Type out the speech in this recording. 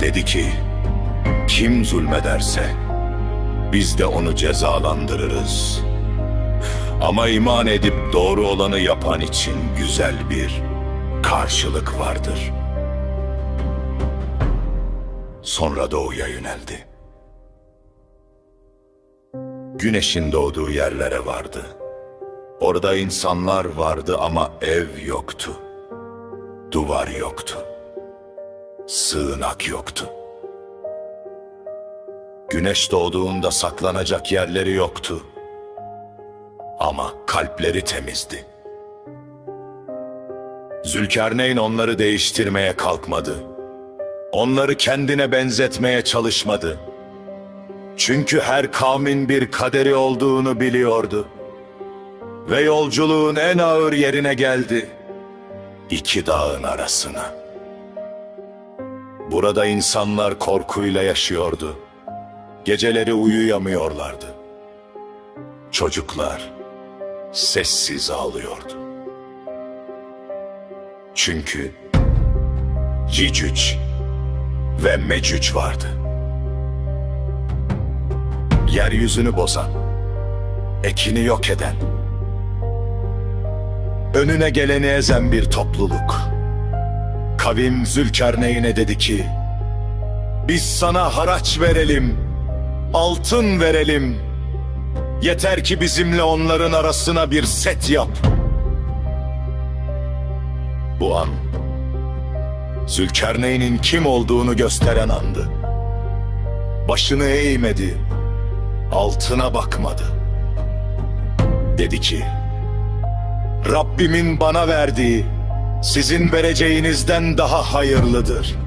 Dedi ki, kim zulmederse biz de onu cezalandırırız. Ama iman edip doğru olanı yapan için güzel bir karşılık vardır. Sonra doğuya yöneldi. Güneşin doğduğu yerlere vardı. Orada insanlar vardı ama ev yoktu. Duvar yoktu. Sığınak yoktu. Güneş doğduğunda saklanacak yerleri yoktu. Ama kalpleri temizdi. Zülkarneyn onları değiştirmeye kalkmadı. Onları kendine benzetmeye çalışmadı. Çünkü her kavmin bir kaderi olduğunu biliyordu. Ve yolculuğun en ağır yerine geldi. İki dağın arasına. Burada insanlar korkuyla yaşıyordu. Geceleri uyuyamıyorlardı. Çocuklar sessiz ağlıyordu. Çünkü Cicüc ve Mecüc vardı. Yeryüzünü bozan, ekini yok eden, önüne geleni ezen bir topluluk. Kavim Zülkarneyn'e dedi ki, biz sana haraç verelim, altın verelim. Yeter ki bizimle onların arasına bir set yap. Bu an, Zülkarneyn'in kim olduğunu gösteren andı. Başını eğmedi, altına bakmadı. Dedi ki, Rabbimin bana verdiği sizin vereceğinizden daha hayırlıdır.